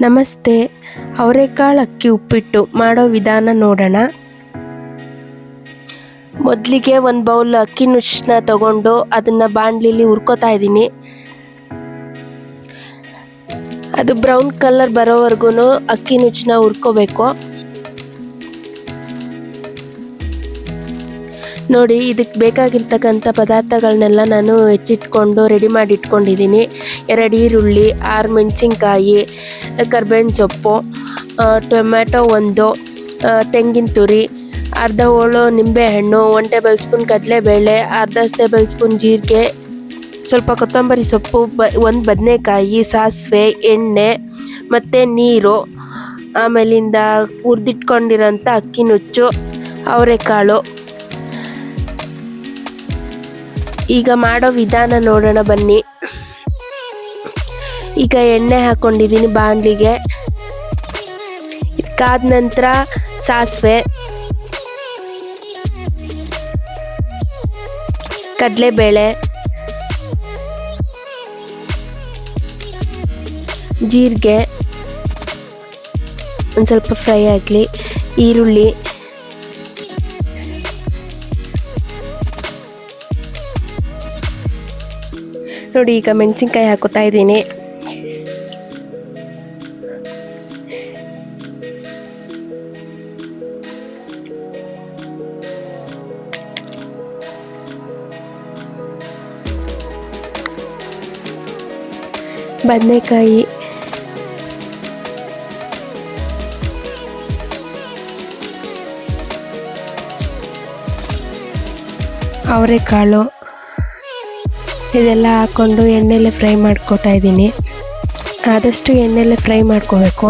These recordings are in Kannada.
ನಮಸ್ತೆ. ಅವರೆಕಾಳು ಅಕ್ಕಿ ಉಪ್ಪಿಟ್ಟು ಮಾಡೋ ವಿಧಾನ ನೋಡೋಣ. ಮೊದಲಿಗೆ ಒಂದು ಬೌಲ್ ಅಕ್ಕಿ ನುಚ್ಚನ್ನ ತಗೊಂಡು ಅದನ್ನು ಬಾಣಲಿಲಿ ಹುರ್ಕೋತಾ ಇದ್ದೀನಿ. ಅದು ಬ್ರೌನ್ ಕಲರ್ ಬರೋವರೆಗೂ ಅಕ್ಕಿ ನುಚ್ಚನ್ನ ಹುರ್ಕೋಬೇಕು. ನೋಡಿ ಇದಕ್ಕೆ ಬೇಕಾಗಿರ್ತಕ್ಕಂಥ ಪದಾರ್ಥಗಳನ್ನೆಲ್ಲ ನಾನು ಹೆಚ್ಚಿಟ್ಕೊಂಡು ರೆಡಿ ಮಾಡಿ ಇಟ್ಕೊಂಡಿದ್ದೀನಿ ಎರಡು ಈರುಳ್ಳಿ, ಆರು ಮೆಣಸಿನ್ಕಾಯಿ, ಕರ್ಬೇವಿನ ಸೊಪ್ಪು ಟೊಮ್ಯಾಟೊ ಒಂದು ತೆಂಗಿನ ತುರಿ, ಅರ್ಧ ಹೋಳು ನಿಂಬೆಹಣ್ಣು ಒನ್ ಟೇಬಲ್ ಸ್ಪೂನ್ ಕಡಲೆಬೇಳೆ, ಅರ್ಧ ಟೇಬಲ್ ಸ್ಪೂನ್ ಜೀರಿಗೆ, ಸ್ವಲ್ಪ ಕೊತ್ತಂಬರಿ ಸೊಪ್ಪು, ಬ, ಒಂದು ಬದನೆಕಾಯಿ, ಸಾಸಿವೆ, ಎಣ್ಣೆ, ಮತ್ತು ನೀರು, ಆಮೇಲಿಂದ ಹುರಿದಿಟ್ಕೊಂಡಿರೋಂಥ ಅಕ್ಕಿ ನುಚ್ಚು, ಅವರೆಕಾಳು. ಈಗ ಮಾಡೋ ವಿಧಾನ ನೋಡೋಣ ಬನ್ನಿ. ಈಗ ಎಣ್ಣೆ ಹಾಕೊಂಡಿದ್ದೀನಿ ಬಾಣಲಿಗೆ. ಇದಕ್ಕಾದ ನಂತರ ಸಾಸಿವೆ. ಕಡಲೆಬೇಳೆ. ಜೀರಿಗೆ. ಒಂದು ಸ್ವಲ್ಪ ಫ್ರೈ ಆಗಲಿ. ಈರುಳ್ಳಿ. ನೋಡಿ ಈಗ ಮೆಣಸಿನ್ಕಾಯಿ ಹಾಕೋತಾ ಇದ್ದೀನಿ. ಬದನೆಕಾಯಿ. ಅವರೆಕಾಳು. ಇದೆಲ್ಲ ಹಾಕ್ಕೊಂಡು ಎಣ್ಣೆಲೆ ಫ್ರೈ ಮಾಡ್ಕೊತಾ ಇದ್ದೀನಿ. ಆದಷ್ಟು ಎಣ್ಣೆಲೆ ಫ್ರೈ ಮಾಡ್ಕೋಬೇಕು.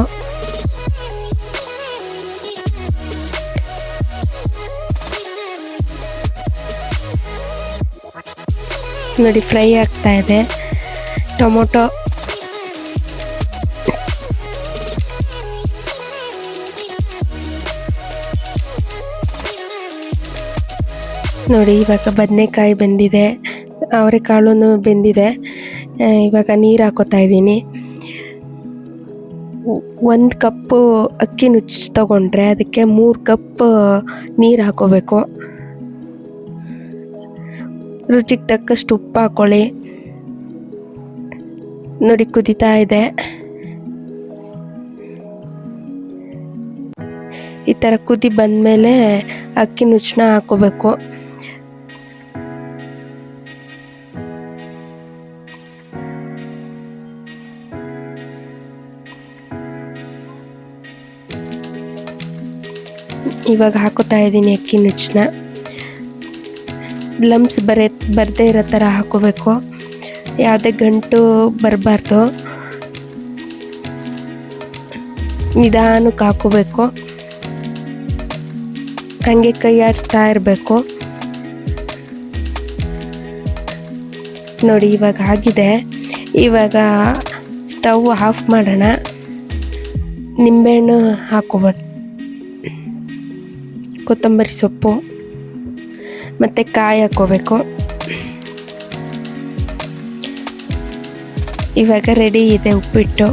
ನೋಡಿ ಫ್ರೈ ಆಗ್ತಾ ಇದೆ. ಟೊಮೊಟೊ. ನೋಡಿ ಇವಾಗ ಬದನೆಕಾಯಿ ಬೆಂದಿದೆ. ಅವರೆಕಾಳು ಬೆಂದಿದೆ. ಇವಾಗ ನೀರು ಹಾಕೋತಾ ಇದ್ದೀನಿ. ಒಂದು ಕಪ್ಪು ಅಕ್ಕಿ ನುಚ್ಚಿ ತಗೊಂಡ್ರೆ ಅದಕ್ಕೆ ಮೂರು ಕಪ್ ನೀರು ಹಾಕೋಬೇಕು. ರುಚಿಗೆ ತಕ್ಕಷ್ಟು ಉಪ್ಪು ಹಾಕೊಳ್ಳಿ. ನೋಡಿ, ಕುದೀತಾ ಇದೆ. ಈ ಥರ ಕುದಿ ಬಂದಮೇಲೆ ಅಕ್ಕಿ ನುಚ್ಚನ್ನ ಹಾಕೋಬೇಕು. ಇವಾಗ ಹಾಕೋತಾ ಇದ್ದೀನಿ ಅಕ್ಕಿ ನುಚ್ಚನ್ನ. ಲಮ್ಸ್ ಬರೇ ಬರದೇ ಇರೋ ಥರ ಹಾಕೋಬೇಕು. ಯಾವುದೇ ಗಂಟು ಬರಬಾರ್ದು. ನಿಧಾನಕ್ಕೆ ಹಾಕೋಬೇಕು. ಹಂಗೆ ಕೈ ಆಡಿಸ್ತಾ ಇರಬೇಕು. ನೋಡಿ, ಇವಾಗ ಆಗಿದೆ. ಇವಾಗ ಸ್ಟವ್ ಆಫ್ ಮಾಡೋಣ. ನಿಂಬೆಹಣ್ಣು ಹಾಕೋಬೇಕು ಕೊತ್ತಂಬರಿ ಸೊಪ್ಪು ಮತ್ತು ಕಾಯಿ ಹಾಕ್ಕೋಬೇಕು. ಇವಾಗ ರೆಡಿ ಇದೆ ಉಪ್ಪಿಟ್ಟು.